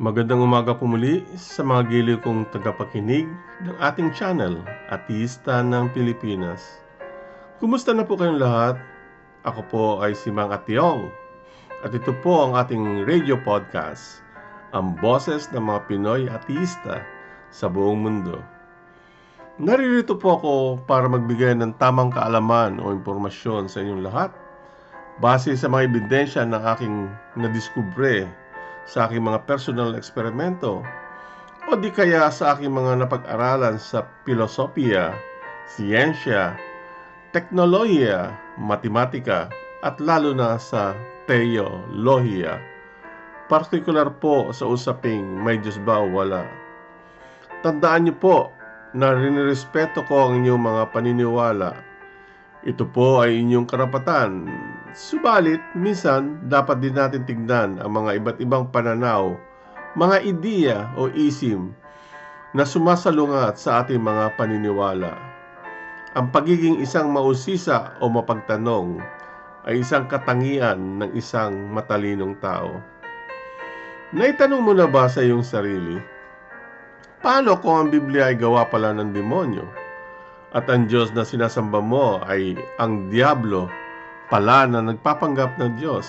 Magandang umaga po muli sa mga giliw kong tagapakinig ng ating channel, Ateista ng Pilipinas. Kumusta na po kayong lahat? Ako po ay si Mang Ationg at ito po ang ating radio podcast, ang boses ng mga Pinoy ateista sa buong mundo. Naririto po ako para magbigay ng tamang kaalaman o impormasyon sa inyong lahat base sa mga ebidensya ng aking nadiskubre sa aking mga personal eksperimento o di kaya sa aking mga napag-aralan sa filosofiya, siyensya, teknolohiya, matematika at lalo na sa teolohiya. Partikular po sa usaping may Diyos ba o wala. Tandaan niyo po na rinirespeto ko ang inyong mga paniniwala. Ito po ay inyong karapatan. Subalit, minsan dapat din natin tignan ang mga iba't ibang pananaw, mga ideya o isim na sumasalungat sa ating mga paniniwala. Ang pagiging isang mausisa o mapagtanong ay isang katangian ng isang matalinong tao. Naitanong mo na ba sa iyong sarili, paano kung ang Biblia ay gawa pala ng demonyo? At ang Diyos na sinasamba mo ay ang Diablo pala na nagpapanggap ng Diyos.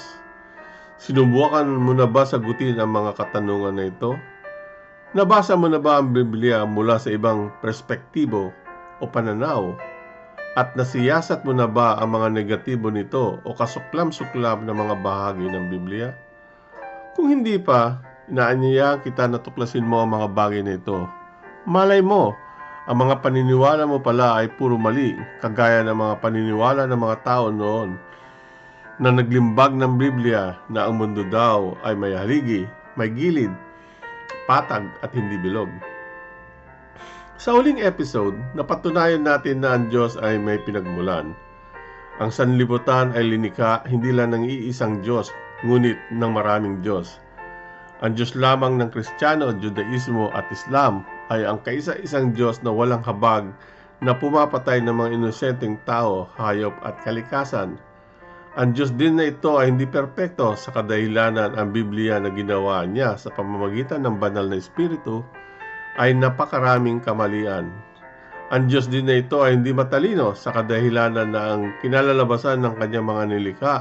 Sinubukan mo na ba sagutin ang mga katanungan na ito? Nabasa mo na ba ang Biblia mula sa ibang perspektibo o pananaw? At nasiyasat mo na ba ang mga negatibo nito o kasuklam-suklam na mga bahagi ng Biblia? Kung hindi pa, inaanyayahan kita na tuklasin mo ang mga bagay na ito. Malay mo, ang mga paniniwala mo pala ay puro mali, kagaya ng mga paniniwala ng mga tao noon na naglimbag ng Biblia na ang mundo daw ay may haligi, may gilid, patag at hindi bilog. Sa huling episode, napatunayan natin na ang Diyos ay may pinagmulan. Ang sanlibutan ay linika hindi lang ng iisang Diyos, ngunit ng maraming Diyos. Ang Diyos lamang ng Kristiyano, Judaismo at Islam ay ang kaisa-isang Diyos na walang habag na pumapatay ng mga inosenteng tao, hayop at kalikasan. Ang Diyos din na ito ay hindi perpekto sa kadahilanan ang Biblia na ginawa niya sa pamamagitan ng banal na Espiritu ay napakaraming kamalian. Ang Diyos din na ito ay hindi matalino sa kadahilanan na ang kinalalabasan ng kanyang mga nilikha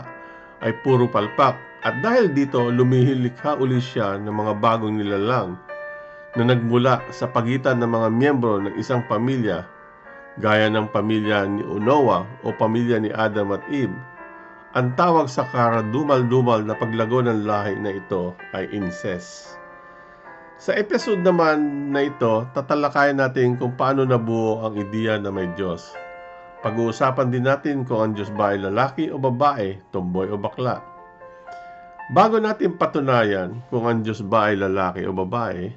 ay puro palpak at dahil dito lumihilikha uli siya ng mga bagong nilalang na nagmula sa pagitan ng mga miyembro ng isang pamilya gaya ng pamilya ni Noah o pamilya ni Adam at Eve. Ang tawag sa karadumal-dumal na paglago ng lahi na ito ay incest. Sa episode naman na ito, tatalakayan natin kung paano nabuo ang ideya na may Diyos. Pag-uusapan din natin kung ang Diyos ba ay lalaki o babae, tomboy o bakla. Bago natin patunayan kung ang Diyos ba ay lalaki o babae,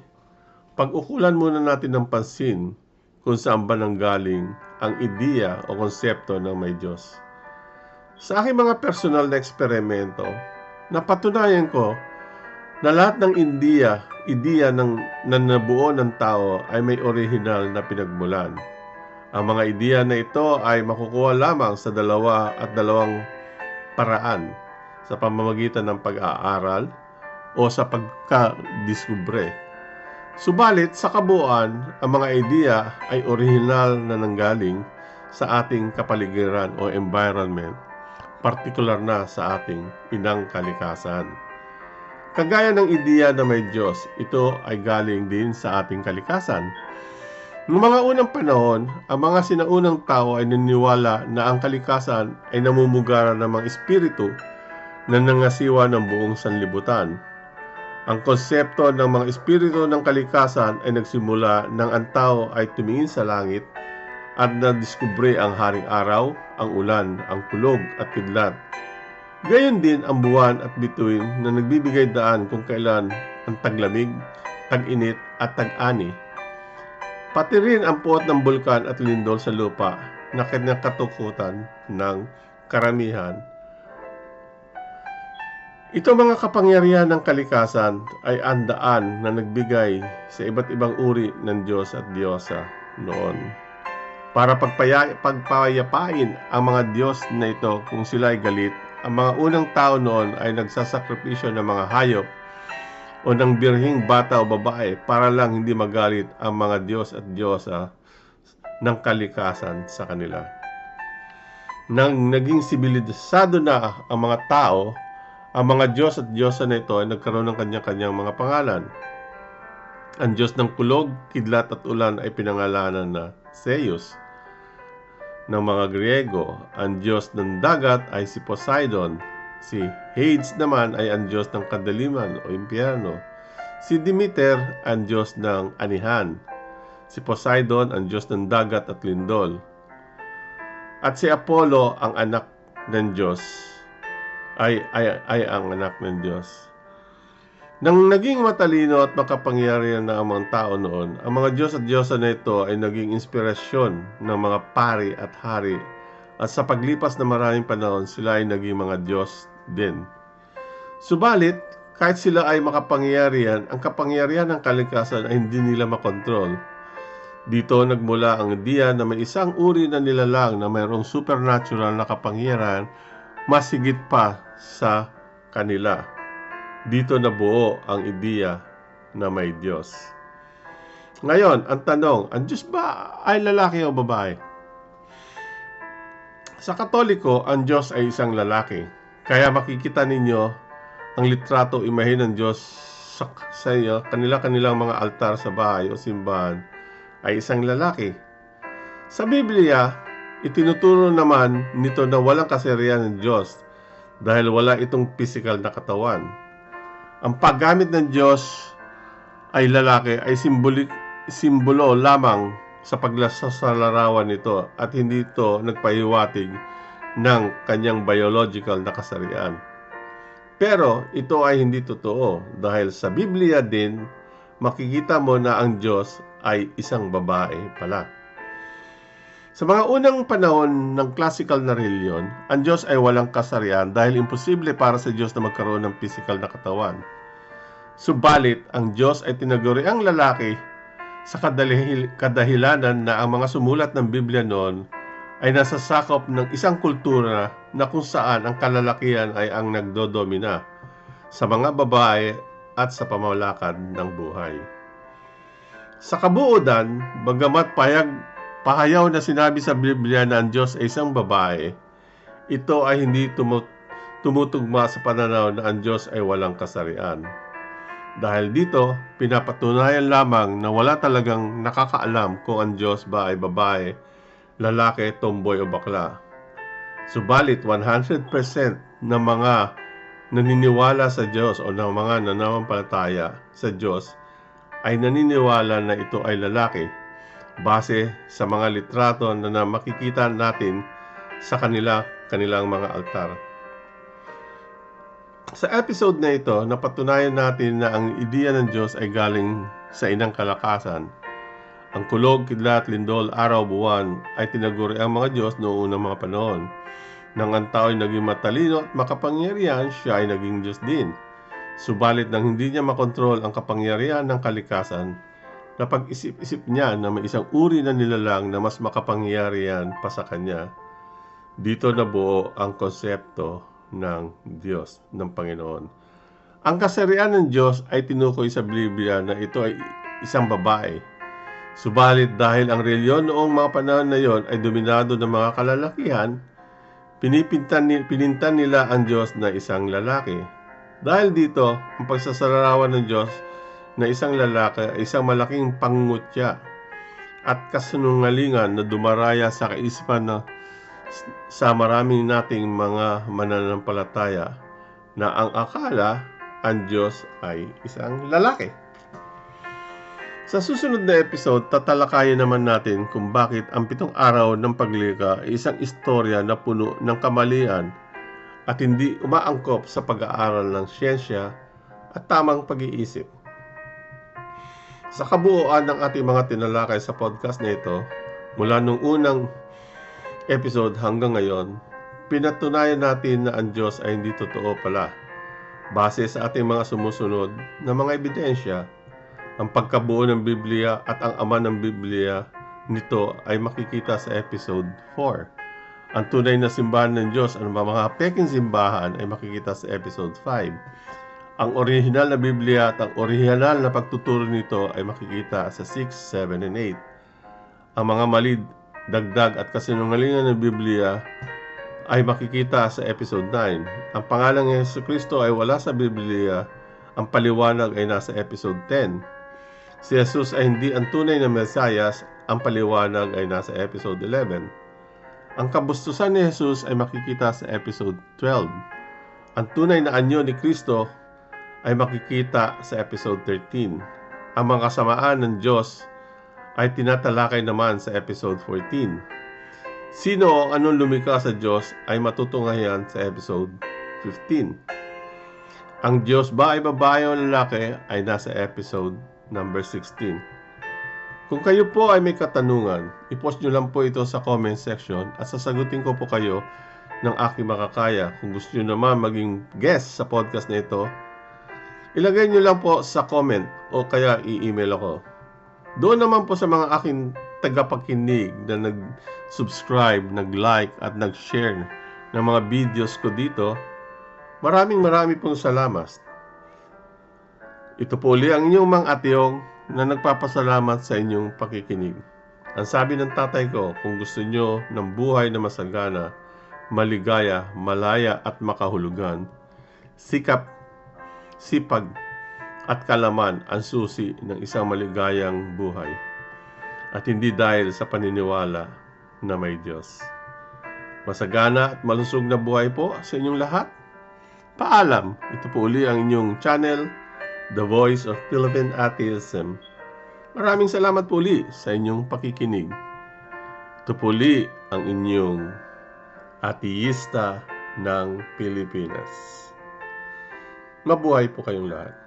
pag-ukulan muna natin ng pansin kung saan ba nanggaling ang ideya o konsepto ng may Diyos. Sa aking mga personal na eksperimento, napatunayan ko na lahat ng ideya, ideya ng nanabuo ng tao ay may orihinal na pinagmulan. Ang mga ideya na ito ay makukuha lamang sa dalawa at dalawang paraan sa pamamagitan ng pag-aaral o sa pagka-diskubre. Subalit sa kabuuan, ang mga ideya ay orihinal na nanggaling sa ating kapaligiran o environment, partikular na sa ating inang kalikasan. Kagaya ng ideya na may Diyos, ito ay galing din sa ating kalikasan. Noong mga unang panahon, ang mga sinaunang tao ay naniniwala na ang kalikasan ay namumugara ng mga espiritu na nangasiwa ng buong sanlibutan. Ang konsepto ng mga espiritu ng kalikasan ay nagsimula nang ang tao ay tumingin sa langit at nadiskubre ang haring araw, ang ulan, ang kulog at kidlat. Gayon din ang buwan at bituin na nagbibigay daan kung kailan ang taglamig, tag-init at tag-ani. Pati rin ang puot ng bulkan at lindol sa lupa na kinakatukutan ng karamihan ito mga kapangyarihan ng kalikasan ay andaan na nagbigay sa iba't ibang uri ng Diyos at Diyosa noon. Para pagpaya, pagpayapain ang mga Diyos na ito kung sila ay galit, ang mga unang tao noon ay nagsasakripisyo ng mga hayop o ng birhing bata o babae para lang hindi magalit ang mga Diyos at Diyosa ng kalikasan sa kanila. Nang naging sibilisado na ang mga tao, ang mga Diyos at Diyosa na ito ay nagkaroon ng kanyang-kanyang mga pangalan. Ang Diyos ng kulog, kidlat at ulan ay pinangalanan na Zeus. Ng mga Griego, ang Diyos ng dagat ay si Poseidon. Si Hades naman ay ang Diyos ng kadaliman o impyerno. Si Demeter ang Diyos ng anihan. Si Poseidon ang Diyos ng dagat at lindol. At si Apollo ang anak ng Diyos ay, ay, ay ang anak ng Diyos. Nang naging matalino at makapangyarihan na ang mga tao noon, ang mga Diyos at Diyosa na ito ay naging inspirasyon ng mga pari at hari at sa paglipas ng maraming panahon, sila ay naging mga Diyos din. Subalit, kahit sila ay makapangyarihan, ang kapangyarihan ng kalikasan ay hindi nila makontrol. Dito nagmula ang ideya na may isang uri na nilalang na mayroong supernatural na kapangyarihan mas higit pa sa kanila. Dito nabuo ang ideya na may Diyos. Ngayon, ang tanong, ang Diyos ba ay lalaki o babae? Sa Katoliko, ang Diyos ay isang lalaki. Kaya makikita ninyo ang litrato imahe ng Diyos sa, sa inyo, kanila-kanilang mga altar sa bahay o simbahan ay isang lalaki. Sa Biblia, itinuturo naman nito na walang kasarian ng Diyos dahil wala itong physical na katawan. Ang paggamit ng Diyos ay lalaki ay simbolik, simbolo lamang sa paglasasalarawan nito at hindi ito nagpahiwatig ng kanyang biological na kasarian. Pero ito ay hindi totoo dahil sa Biblia din makikita mo na ang Diyos ay isang babae pala. Sa mga unang panahon ng classical na reliyon, ang Diyos ay walang kasarian dahil imposible para sa Diyos na magkaroon ng physical na katawan. Subalit, ang Diyos ay tinaguri ang lalaki sa kadahil- kadahilanan na ang mga sumulat ng Biblia noon ay nasasakop ng isang kultura na kung saan ang kalalakihan ay ang nagdodomina sa mga babae at sa pamamalakad ng buhay. Sa kabuudan, bagamat payag, pahayaw na sinabi sa Biblia na ang Diyos ay isang babae, ito ay hindi tumu- tumutugma sa pananaw na ang Diyos ay walang kasarian. Dahil dito, pinapatunayan lamang na wala talagang nakakaalam kung ang Diyos ba ay babae, lalaki, tomboy o bakla. Subalit 100% ng mga naniniwala sa Diyos o ng mga nananampalataya sa Diyos ay naniniwala na ito ay lalaki base sa mga litrato na, na makikita natin sa kanila kanilang mga altar. Sa episode na ito, napatunayan natin na ang ideya ng Diyos ay galing sa inang kalakasan. Ang kulog, kidlat, lindol, araw, buwan ay tinaguri ang mga Diyos noong unang mga panahon. Nang ang tao ay naging matalino at makapangyarihan, siya ay naging Diyos din. Subalit nang hindi niya makontrol ang kapangyarihan ng kalikasan, napag-isip-isip niya na may isang uri na nilalang na mas makapangyarihan pa sa kanya. Dito nabuo ang konsepto ng Diyos, ng Panginoon. Ang kasarian ng Diyos ay tinukoy sa Biblia na ito ay isang babae. Subalit dahil ang reliyon noong mga panahon na yon ay dominado ng mga kalalakihan, pinipintan, pinintan nila ang Diyos na isang lalaki. Dahil dito, ang pagsasararawan ng Diyos na isang lalaki isang malaking pangungutya at kasunungalingan na dumaraya sa kaisipan na sa maraming nating mga mananampalataya na ang akala ang Diyos ay isang lalaki. Sa susunod na episode, tatalakayin naman natin kung bakit ang pitong araw ng paglikha ay isang istorya na puno ng kamalian at hindi umaangkop sa pag-aaral ng siyensya at tamang pag-iisip. Sa kabuuan ng ating mga tinalakay sa podcast na ito, mula nung unang episode hanggang ngayon, pinatunayan natin na ang Diyos ay hindi totoo pala. Base sa ating mga sumusunod na mga ebidensya, ang pagkabuo ng Biblia at ang ama ng Biblia nito ay makikita sa episode 4. Ang tunay na simbahan ng Diyos at mga peking simbahan ay makikita sa episode 5. Ang original na Biblia at ang original na pagtuturo nito ay makikita sa 6, 7, and 8. Ang mga mali, dagdag at kasinungalingan ng Biblia ay makikita sa episode 9. Ang pangalan ng Yesu Kristo ay wala sa Biblia, ang paliwanag ay nasa episode 10. Si Jesus ay hindi ang tunay na Mesayas, ang paliwanag ay nasa episode 11. Ang kabustusan ni Jesus ay makikita sa episode 12. Ang tunay na anyo ni Kristo ay makikita sa episode 13. Ang mga kasamaan ng Diyos ay tinatalakay naman sa episode 14. Sino o anong lumikha sa Diyos ay matutunghayan sa episode 15. Ang Diyos ba ay babae o lalaki ay nasa episode number 16. Kung kayo po ay may katanungan, ipost nyo lang po ito sa comment section at sasagutin ko po kayo ng aking makakaya. Kung gusto nyo naman maging guest sa podcast na ito, ilagay nyo lang po sa comment o kaya i-email ako. Doon naman po sa mga aking tagapakinig na nag-subscribe, nag-like at nag-share ng mga videos ko dito, maraming maraming pong salamat. Ito po uli ang inyong mang atyong na nagpapasalamat sa inyong pakikinig. Ang sabi ng tatay ko, kung gusto nyo ng buhay na masagana, maligaya, malaya at makahulugan, sikap, sipag, at kalaman ang susi ng isang maligayang buhay. At hindi dahil sa paniniwala na may Diyos. Masagana at malusog na buhay po sa inyong lahat. Paalam, ito po uli ang inyong channel, The Voice of Philippine Atheism. Maraming salamat po uli sa inyong pakikinig. Ito po uli ang inyong ateista ng Pilipinas. Mabuhay po kayong lahat.